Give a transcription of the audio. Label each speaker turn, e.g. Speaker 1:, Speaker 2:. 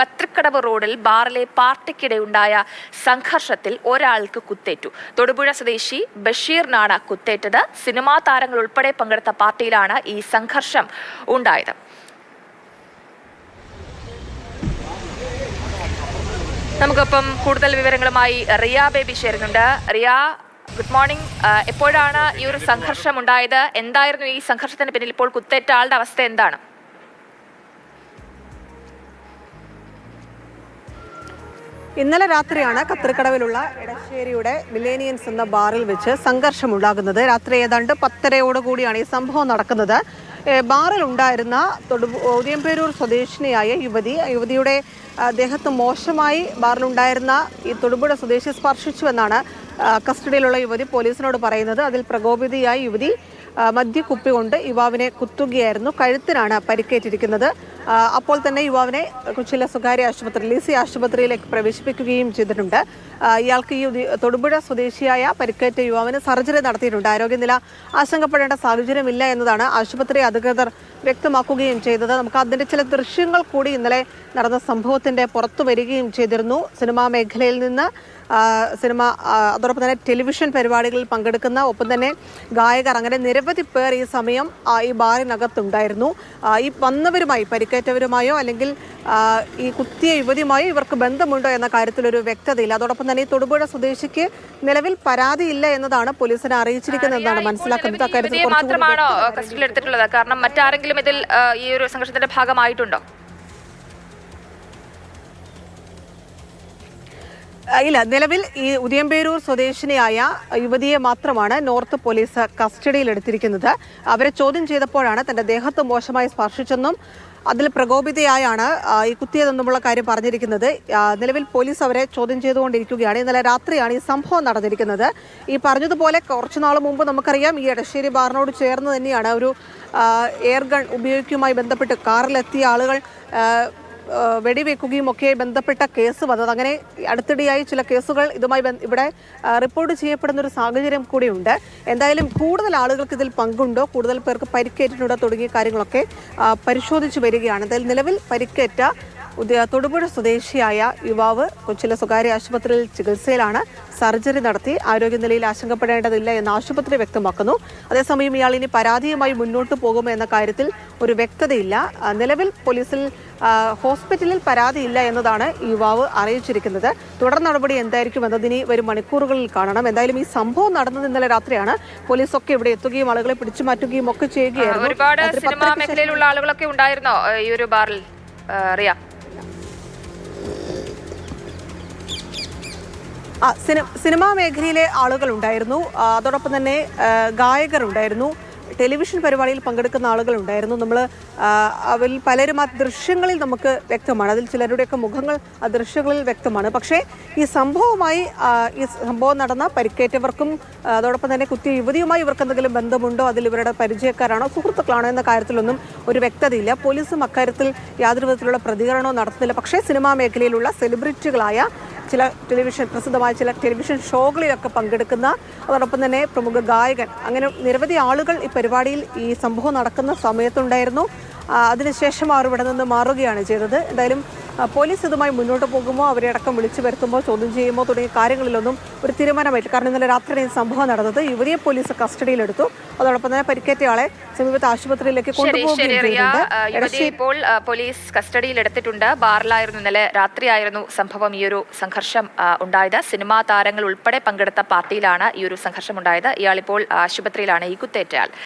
Speaker 1: കത്രിക്കടവ് റോഡിൽ ബാറിലെ പാർട്ടിക്കിടെയുണ്ടായ സംഘർഷത്തിൽ ഒരാൾക്ക് കുത്തേറ്റു. തൊടുപുഴ സ്വദേശി ബഷീറിനാണ് കുത്തേറ്റത്. സിനിമാ താരങ്ങൾ ഉൾപ്പെടെ പങ്കെടുത്ത പാർട്ടിയിലാണ് ഈ സംഘർഷം ഉണ്ടായത്. നമുക്കൊപ്പം കൂടുതൽ വിവരങ്ങളുമായി റിയ ബേബി ചേരുന്നുണ്ട്. Riya good morning. എപ്പോഴാണ് ഈ ഒരു സംഘർഷം ഉണ്ടായത്? എന്തായിരുന്നു ഈ സംഘർഷത്തിന് പിന്നിൽ ഇപ്പോൾ കുത്തേറ്റ ആളുടെ അവസ്ഥ എന്താണ്?
Speaker 2: ഇന്നലെ രാത്രിയാണ് കത്തിരിക്കടവിലുള്ള എടശ്ശേരിയുടെ മിലേനിയൻസ് എന്ന ബാറിൽ വെച്ച് സംഘർഷമുണ്ടാകുന്നത് രാത്രി ഏതാണ്ട് പത്തരയോടുകൂടിയാണ് ഈ സംഭവം നടക്കുന്നത്. ബാറിൽ ഉണ്ടായിരുന്ന തൊടു ഉദയംപേരൂർ സ്വദേശിനിയായ യുവതി യുവതിയുടെ ദേഹത്ത് മോശമായി ബാറിലുണ്ടായിരുന്ന ഈ തൊടുപുഴ സ്വദേശി സ്പർശിച്ചുവെന്നാണ് കസ്റ്റഡിയിലുള്ള യുവതി പോലീസിനോട് പറയുന്നത് അതിൽ പ്രകോപിതയായ യുവതി മദ്യ മദ്യക്കുപ്പി കൊണ്ട് യുവാവിനെ കുത്തുകയായിരുന്നു. കഴുത്തിനാണ് പരിക്കേറ്റിരിക്കുന്നത്. അപ്പോൾ തന്നെ യുവാവിനെ കൊച്ചിയിലെ സ്വകാര്യ ആശുപത്രി ലീസി ആശുപത്രിയിലേക്ക് പ്രവേശിപ്പിക്കുകയും ചെയ്തിട്ടുണ്ട്. ഇയാൾക്ക് ഈ തൊടുപുഴ സ്വദേശിയായ പരിക്കേറ്റ യുവാവിന് സർജറി നടത്തിയിട്ടുണ്ട്. ആരോഗ്യനില ആശങ്കപ്പെടേണ്ട സാഹചര്യമില്ല എന്നതാണ് ആശുപത്രി അധികൃതർ വ്യക്തമാക്കുകയും ചെയ്തത്. നമുക്ക് അതിന്റെ ചില ദൃശ്യങ്ങൾ കൂടി ഇന്നലെ നടന്ന സംഭവത്തിന്റെ പുറത്തു വരികയും ചെയ്തിരുന്നു. സിനിമാ മേഖലയിൽ നിന്ന് സിനിമ അതോടൊപ്പം തന്നെ ടെലിവിഷൻ പരിപാടികളിൽ പങ്കെടുക്കുന്ന ഒപ്പം തന്നെ ഗായകർ അങ്ങനെ നിരവധി പേർ ഈ സമയം ഈ ബാറിനകത്തുണ്ടായിരുന്നു. ഈ വന്നവരുമായി പരിക്കേറ്റവരുമായോ അല്ലെങ്കിൽ ഈ കുത്തിയ യുവതിയുമായോ ഇവർക്ക് ബന്ധമുണ്ടോ എന്ന കാര്യത്തിലൊരു വ്യക്തതയില്ല. അതോടൊപ്പം തന്നെ ഈ തൊടുപുഴ സ്വദേശിക്ക് നിലവിൽ പരാതിയില്ല എന്നതാണ് പോലീസിനെ അറിയിച്ചിരിക്കുന്നതെന്നാണ് മനസ്സിലാക്കുന്നത്. അക്കാര്യത്തിൽ
Speaker 1: മാത്രമാണോ കാരണം മറ്റാരെങ്കിലും ഇതിൽ ഈ ഒരു സംഘർഷത്തിന്റെ ഭാഗമായിട്ടുണ്ടോ?
Speaker 2: ഇല്ല നിലവിൽ ഈ ഉദയംപേരൂർ സ്വദേശിനിയായ യുവതിയെ മാത്രമാണ് നോർത്ത് പോലീസ് കസ്റ്റഡിയിൽ എടുത്തിരിക്കുന്നത്. അവരെ ചോദ്യം ചെയ്തപ്പോഴാണ് തന്റെ ദേഹത്ത് മോശമായി സ്പർശിച്ചെന്നും അതിൽ പ്രകോപിതയായാണ് ഈ കുത്തിയതെന്നുമുള്ള കാര്യം പറഞ്ഞിരിക്കുന്നത്. നിലവിൽ പോലീസ് അവരെ ചോദ്യം ചെയ്തുകൊണ്ടിരിക്കുകയാണ്. ഇന്നലെ രാത്രിയാണ് ഈ സംഭവം നടന്നിരിക്കുന്നത്. ഈ പറഞ്ഞതുപോലെ കുറച്ചു നാൾ മുമ്പ് നമുക്കറിയാം ഈ എടശ്ശേരി ബാറിനോട് ചേർന്ന് തന്നെയാണ് ഒരു എയർ ഗൺ ഉപയോഗിക്കുമായി ബന്ധപ്പെട്ട് കാറിലെത്തിയ ആളുകൾ വെടിവെക്കുകയും ഒക്കെ ബന്ധപ്പെട്ട കേസ് വന്നത്. അങ്ങനെ അടുത്തിടെയായി ചില കേസുകൾ ഇതുമായി ഇവിടെ റിപ്പോർട്ട് ചെയ്യപ്പെടുന്ന ഒരു സാഹചര്യം കൂടിയുണ്ട്. എന്തായാലും കൂടുതൽ ആളുകൾക്ക് ഇതിൽ പങ്കുണ്ടോ? കൂടുതൽ പേർക്ക് പരിക്കേറ്റിട്ടുണ്ടോ? തുടങ്ങിയ കാര്യങ്ങളൊക്കെ പരിശോധിച്ചു വരികയാണ്. എന്തായാലും നിലവിൽ പരിക്കേറ്റ തൊടുപുഴ സ്വദേശിയായ യുവാവ് കൊച്ചിയിലെ സ്വകാര്യ ആശുപത്രിയിൽ ചികിത്സയിലാണ് സർജറി നടത്തി ആരോഗ്യനിലയിൽ ആശങ്കപ്പെടേണ്ടതില്ല എന്ന് ആശുപത്രി വ്യക്തമാക്കുന്നു. അതേസമയം ഇയാൾ ഇനി പരാതിയുമായി മുന്നോട്ട് പോകുമോ എന്ന കാര്യത്തിൽ ഒരു വ്യക്തതയില്ല. നിലവിൽ പോലീസിൽ ഹോസ്പിറ്റലിൽ പരാതിയില്ല എന്നതാണ് യുവാവ് അറിയിച്ചിരിക്കുന്നത്. തുടർ നടപടി എന്തായിരിക്കും എന്നതിനി വരും മണിക്കൂറുകളിൽ കാണണം. എന്തായാലും ഈ സംഭവം നടന്നത് ഇന്നലെ രാത്രിയാണ്. പോലീസൊക്കെ ഇവിടെ എത്തുകയും ആളുകളെ പിടിച്ചു മാറ്റുകയും ഒക്കെ ചെയ്യുകയായിരുന്നു.
Speaker 1: ഒരുപാട്
Speaker 2: രാത്രി
Speaker 1: സിനിമാ മേഖലയിലുള്ള ആളുകളൊക്കെ ഉണ്ടായിരുന്നോ ഈ ഒരു ബാറിൽ? ആ, റിയ
Speaker 2: ആ സിനി സിനിമാ മേഖലയിലെ ആളുകൾ ഉണ്ടായിരുന്നു. അതോടൊപ്പം തന്നെ ഗായകർ ഉണ്ടായിരുന്നു. ടെലിവിഷൻ പരിപാടിയിൽ പങ്കെടുക്കുന്ന ആളുകൾ ഉണ്ടായിരുന്നു. നമ്മൾ അവരിൽ പലരും ആ ദൃശ്യങ്ങളിൽ നമുക്ക് വ്യക്തമാണ്. അതിൽ ചിലരുടെയൊക്കെ മുഖങ്ങൾ ആ ദൃശ്യങ്ങളിൽ വ്യക്തമാണ്. പക്ഷേ ഈ സംഭവവുമായി ഈ സംഭവം നടന്ന പരിക്കേറ്റവർക്കും അതോടൊപ്പം തന്നെ കുത്തിയ യുവതിയുമായി ഇവർക്ക് എന്തെങ്കിലും ബന്ധമുണ്ടോ? അതിൽ ഇവരുടെ പരിചയക്കാരാണോ? സുഹൃത്തുക്കളാണോ എന്ന കാര്യത്തിലൊന്നും ഒരു വ്യക്തതയില്ല. പോലീസും അക്കാര്യത്തിൽ യാതൊരു വിധത്തിലുള്ള പ്രതികരണവും നടത്തുന്നില്ല. പക്ഷേ സിനിമാ മേഖലയിലുള്ള സെലിബ്രിറ്റികളായ ചില ടെലിവിഷൻ പ്രസിദ്ധമായ ചില ടെലിവിഷൻ ഷോകളിലൊക്കെ പങ്കെടുക്കുന്ന അതോടൊപ്പം തന്നെ പ്രമുഖ ഗായകൻ. അങ്ങനെ നിരവധി ആളുകൾ ഈ പരിപാടിയിൽ ഈ സംഭവം നടക്കുന്ന സമയത്തുണ്ടായിരുന്നു. അതിനുശേഷം അവർ ഇവിടെ നിന്ന് മാറുകയാണ് ചെയ്തത്. എന്തായാലും പോലീസ് ഇതുമായി മുന്നോട്ട് പോകുമോ? അവരെ അടക്കം വിളിച്ചു വരുത്തുമ്പോൾ ചോദ്യം ചെയ്യുമോ? തുടങ്ങിയ കാര്യങ്ങളിലൊന്നും ഒരു തീരുമാനമായിട്ട് കാരണം ഇന്നലെ രാത്രിയാണ് സംഭവം നടന്നത്. യുവതിയെ പോലീസ് കസ്റ്റഡിയിലെടുത്തു. അതോടൊപ്പം തന്നെ പരിക്കേറ്റയാളെ സമീപത്തെ ആശുപത്രിയിലേക്ക്
Speaker 1: യുവതിയെ ഇപ്പോൾ പോലീസ് കസ്റ്റഡിയിൽ എടുത്തിട്ടുണ്ട് ബാറിലായിരുന്നു ഇന്നലെ രാത്രിയായിരുന്നു സംഭവം ഈ ഒരു സംഘർഷം ഉണ്ടായത്. സിനിമാ താരങ്ങൾ ഉൾപ്പെടെ പങ്കെടുത്ത പാർട്ടിയിലാണ് ഈ ഒരു സംഘർഷം ഉണ്ടായത്. ഇയാളിപ്പോൾ ആശുപത്രിയിലാണ്. ഈ കുത്തേറ്റയാൾ.